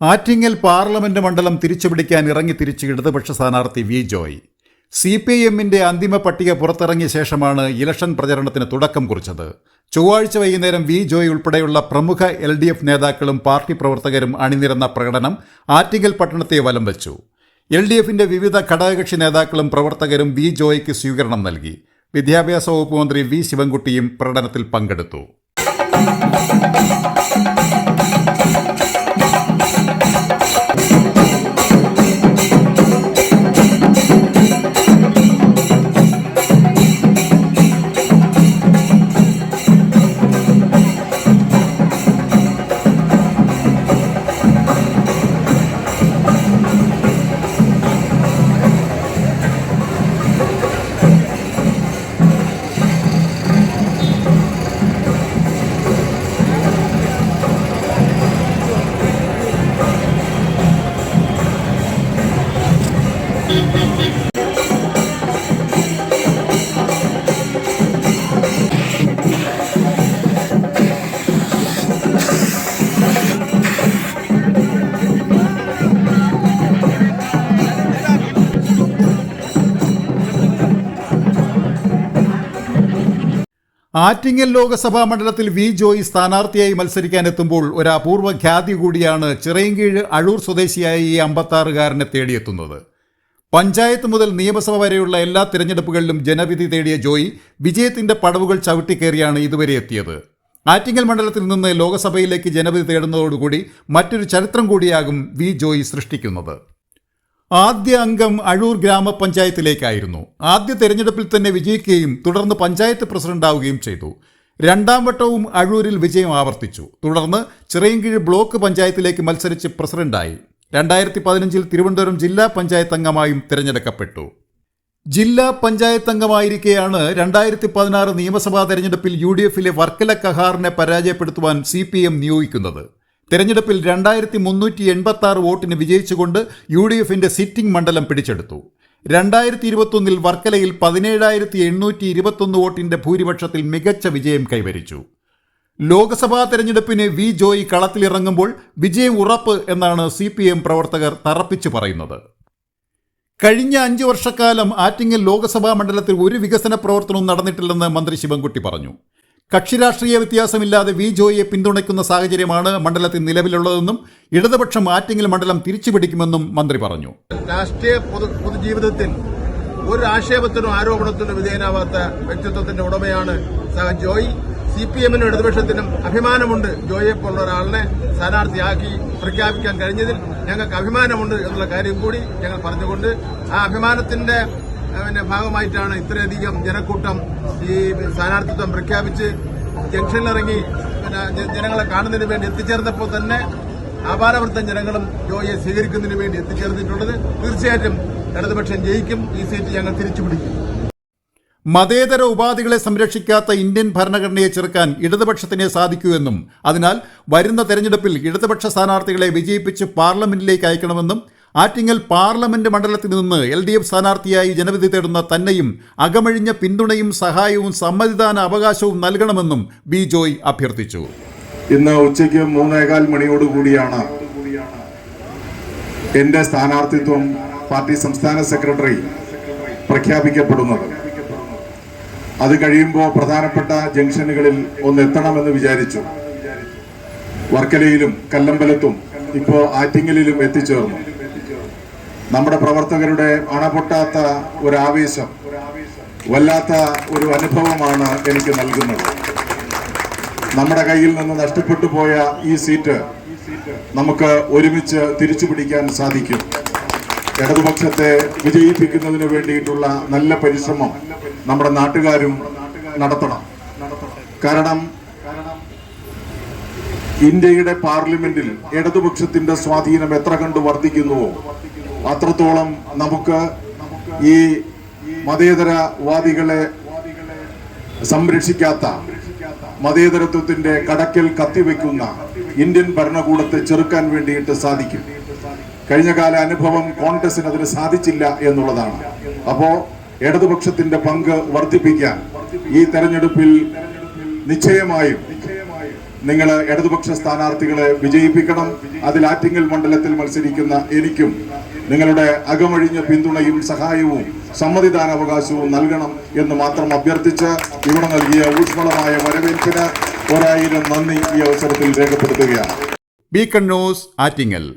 Attingal parliament മണ്ഡലം തിരിച്ചുപിടിക്കാൻ ഇറങ്ങി തിരിച്ച് ഇടതുപക്ഷ സ്ഥാനാർത്ഥി വി ജോയ്. സി പി എമ്മിന്റെ അന്തിമ പട്ടിക പുറത്തിറങ്ങിയ ശേഷമാണ് ഇലക്ഷൻ പ്രചരണത്തിന് തുടക്കം കുറിച്ചത്. ചൊവ്വാഴ്ച വൈകുന്നേരം വി ജോയ് ഉൾപ്പെടെയുള്ള പ്രമുഖ എൽ ഡി എഫ് നേതാക്കളും പാർട്ടി പ്രവർത്തകരും അണിനിരന്ന പ്രകടനം ആറ്റിങ്ങൽ പട്ടണത്തെ വലം വച്ചു. എൽ ഡി എഫിന്റെ വിവിധ ഘടകകക്ഷി നേതാക്കളും പ്രവർത്തകരും വി ജോയ്ക്ക് സ്വീകരണം നൽകി. വിദ്യാഭ്യാസ വകുപ്പ് മന്ത്രി വി ശിവൻകുട്ടിയും പ്രകടനത്തിൽ പങ്കെടുത്തു. ആറ്റിങ്ങൽ ലോക്സഭാ മണ്ഡലത്തിൽ വി ജോയി സ്ഥാനാർത്ഥിയായി മത്സരിക്കാനെത്തുമ്പോൾ ഒരു അപൂർവ ഖ്യാതി കൂടിയാണ് ചിറയൻകീഴ് അഴൂർ സ്വദേശിയായ ഈ അമ്പത്താറുകാരനെ തേടിയെത്തുന്നത്. പഞ്ചായത്ത് മുതൽ നിയമസഭ വരെയുള്ള എല്ലാ തിരഞ്ഞെടുപ്പുകളിലും ജനവിധി തേടിയ ജോയി വിജയത്തിന്റെ പടവുകൾ ചവിട്ടിക്കേറിയാണ് ഇതുവരെ എത്തിയത്. ആറ്റിങ്ങൽ മണ്ഡലത്തിൽ നിന്ന് ലോകസഭയിലേക്ക് ജനവിധി തേടുന്നതോടുകൂടി മറ്റൊരു ചരിത്രം കൂടിയാകും വി ജോയി സൃഷ്ടിക്കുന്നത്. ആദ്യ അംഗം അഴൂർ ഗ്രാമപഞ്ചായത്തിലേക്കായിരുന്നു. ആദ്യ തെരഞ്ഞെടുപ്പിൽ തന്നെ വിജയിക്കുകയും തുടർന്ന് പഞ്ചായത്ത് പ്രസിഡന്റാവുകയും ചെയ്തു. രണ്ടാം വട്ടവും അഴൂരിൽ വിജയം ആവർത്തിച്ചു. തുടർന്ന് ചിറയൻകീഴ് ബ്ലോക്ക് പഞ്ചായത്തിലേക്ക് മത്സരിച്ച് പ്രസിഡന്റായി. രണ്ടായിരത്തി പതിനഞ്ചിൽ തിരുവനന്തപുരം ജില്ലാ പഞ്ചായത്ത് അംഗമായും തിരഞ്ഞെടുക്കപ്പെട്ടു. ജില്ലാ പഞ്ചായത്ത് അംഗമായിരിക്കെയാണ് രണ്ടായിരത്തി പതിനാറ് നിയമസഭാ തെരഞ്ഞെടുപ്പിൽ യു ഡി എഫിലെ വർക്കല കഹാറിനെ പരാജയപ്പെടുത്തുവാൻ സി പി എം നിയോഗിക്കുന്നത്. തെരഞ്ഞെടുപ്പിൽ രണ്ടായിരത്തി മുന്നൂറ്റി എൺപത്തി ആറ് വോട്ടിന് വിജയിച്ചുകൊണ്ട് യു ഡി എഫിന്റെ സിറ്റിംഗ് മണ്ഡലം പിടിച്ചെടുത്തു. രണ്ടായിരത്തി ഇരുപത്തൊന്നിൽ വർക്കലയിൽ പതിനേഴായിരത്തി എണ്ണൂറ്റി ഇരുപത്തൊന്ന് വോട്ടിന്റെ ഭൂരിപക്ഷത്തിൽ മികച്ച വിജയം കൈവരിച്ചു. ലോക്സഭാ തെരഞ്ഞെടുപ്പിന് വി ജോയി കളത്തിലിറങ്ങുമ്പോൾ വിജയം ഉറപ്പ് എന്നാണ് സി പി എം പ്രവർത്തകർ തറപ്പിച്ചു പറയുന്നത്. കഴിഞ്ഞ അഞ്ചു വർഷക്കാലം ആറ്റിങ്ങൽ ലോക്സഭാ മണ്ഡലത്തിൽ ഒരു വികസന പ്രവർത്തനവും നടന്നിട്ടില്ലെന്ന് മന്ത്രി ശിവൻകുട്ടി പറഞ്ഞു. കക്ഷി രാഷ്ട്രീയ വ്യത്യാസമില്ലാതെ വി ജോയിയെ പിന്തുണയ്ക്കുന്ന സാഹചര്യമാണ് മണ്ഡലത്തിൽ നിലവിലുള്ളതെന്നും ഇടതുപക്ഷം ആറ്റിങ്ങൽ മണ്ഡലം തിരിച്ചുപിടിക്കുമെന്നും മന്ത്രി പറഞ്ഞു. രാഷ്ട്രീയ പൊതു പൊതുജീവിതത്തിൽ ഒരു ആക്ഷേപത്തിനും ആരോപണത്തിനും വിധേയനാവാത്ത വ്യക്തിത്വത്തിന്റെ ഉടമയാണ് ജോയ്. സി പി എമ്മിനും ഇടതുപക്ഷത്തിനും അഭിമാനമുണ്ട് ജോയിയെ പോലുള്ള ഒരാളിനെ സ്ഥാനാർത്ഥിയാക്കി പ്രഖ്യാപിക്കാൻ കഴിഞ്ഞതിൽ ഞങ്ങൾക്ക് അഭിമാനമുണ്ട് എന്നുള്ള കാര്യം കൂടി ഞങ്ങൾ പറഞ്ഞുകൊണ്ട് ആ അഭിമാനത്തിന്റെ പിന്നെ ഭാഗമായിട്ടാണ് ഇത്രയധികം ജനക്കൂട്ടം ഈ സ്ഥാനാർത്ഥിത്വം പ്രഖ്യാപിച്ച് ജംഗ്ഷനിലിറങ്ങി ജനങ്ങളെ കാണുന്നതിന് വേണ്ടി എത്തിച്ചേർന്നപ്പോൾ തന്നെ ആപാരവൃത്തം ജനങ്ങളും ജോയെ സ്വീകരിക്കുന്നതിന് വേണ്ടി എത്തിച്ചേർന്നിട്ടുള്ളത് തീർച്ചയായിട്ടും ഇടതുപക്ഷം ജയിക്കും. ഈ സീറ്റ് ഞങ്ങൾ തിരിച്ചുപിടിക്കും. മതേതര ഉപാധികളെ സംരക്ഷിക്കാത്ത ഇന്ത്യൻ ഭരണഘടനയെ ചെറുക്കാൻ ഇടതുപക്ഷത്തിനെ സാധിക്കൂ എന്നും അതിനാൽ വരുന്ന തെരഞ്ഞെടുപ്പിൽ ഇടതുപക്ഷ സ്ഥാനാർത്ഥികളെ വിജയിപ്പിച്ച് പാർലമെന്റിലേക്ക് അയക്കണമെന്നും ആറ്റിങ്ങൽ പാർലമെന്റ് മണ്ഡലത്തിൽ നിന്ന് എൽ ഡി എഫ് സ്ഥാനാർത്ഥിയായി ജനവിധി തേടുന്ന തന്നെയും അകമഴിഞ്ഞ പിന്തുണയും സഹായവും സമ്മതിദാന അവകാശവും നൽകണമെന്നും ബി ജോയ് അഭ്യർത്ഥിച്ചു. ഇന്ന് ഉച്ചയ്ക്ക് മൂന്നേകാൽ മണിയോടുകൂടിയാണ് എന്റെ സ്ഥാനാർത്ഥിത്വം പാർട്ടി സംസ്ഥാന സെക്രട്ടറി പ്രഖ്യാപിക്കപ്പെടുന്നത്. അത് കഴിയുമ്പോൾ പ്രധാനപ്പെട്ട ജംഗ്ഷനുകളിൽ ഒന്ന് എത്തണമെന്ന് വിചാരിച്ചു. വർക്കലയിലും കല്ലമ്പലത്തും ഇപ്പോൾ ആറ്റിങ്ങലിലും എത്തിച്ചേർന്നു. നമ്മുടെ പ്രവർത്തകരുടെ അണപൊട്ടാത്ത ഒരു ആവേശം വല്ലാത്ത ഒരു അനുഭവമാണ് എനിക്ക് നൽകുന്നത്. നമ്മുടെ കയ്യിൽ നിന്ന് നഷ്ടപ്പെട്ടു പോയ ഈ സീറ്റ് നമുക്ക് ഒരുമിച്ച് തിരിച്ചു പിടിക്കാൻ സാധിക്കും. ഇടതുപക്ഷത്തെ വിജയിപ്പിക്കുന്നതിന് വേണ്ടിയിട്ടുള്ള നല്ല പരിശ്രമം നമ്മുടെ നാട്ടുകാരും നടത്തണം. കാരണം ഇന്ത്യയുടെ പാർലമെന്റിൽ ഇടതുപക്ഷത്തിന്റെ സ്വാധീനം എത്ര കണ്ട് വർദ്ധിക്കുന്നുവോ അത്രത്തോളം നമുക്ക് ഈ മതേതരവാദികളെ സംരക്ഷിക്കാത്ത മതേതരത്വത്തിന്റെ കടക്കൽ കത്തിവെക്കുന്ന ഇന്ത്യൻ ഭരണകൂടത്തെ ചെറുക്കാൻ വേണ്ടിയിട്ട് സാധിക്കും. കഴിഞ്ഞ കഴിഞ്ഞകാല അനുഭവം കോൺഗ്രസിന് അതിന് സാധിച്ചില്ല എന്നുള്ളതാണ്. അപ്പോ ഇടതുപക്ഷത്തിന്റെ പങ്ക് വർദ്ധിപ്പിക്കാൻ ഈ തെരഞ്ഞെടുപ്പിൽ നിശ്ചയമായും നിങ്ങൾ ഇടതുപക്ഷ സ്ഥാനാർത്ഥികളെ വിജയിപ്പിക്കണം. അതിൽ ആറ്റിങ്ങൽ മണ്ഡലത്തിൽ മത്സരിക്കുന്ന എനിക്കും നിങ്ങളുടെ അകമഴിഞ്ഞ പിന്തുണയും സഹായവും സമ്മതിദാനാവകാശവും നൽകണം എന്ന് മാത്രം അഭ്യർത്ഥിച്ച് ഇവിടെ നൽകിയ ഊഷ്മളമായ വരവേൽപ്പിന് ഒരായിരം നന്ദി ഈ അവസരത്തിൽ രേഖപ്പെടുത്തുകയാണ്. Beacon News Attingal.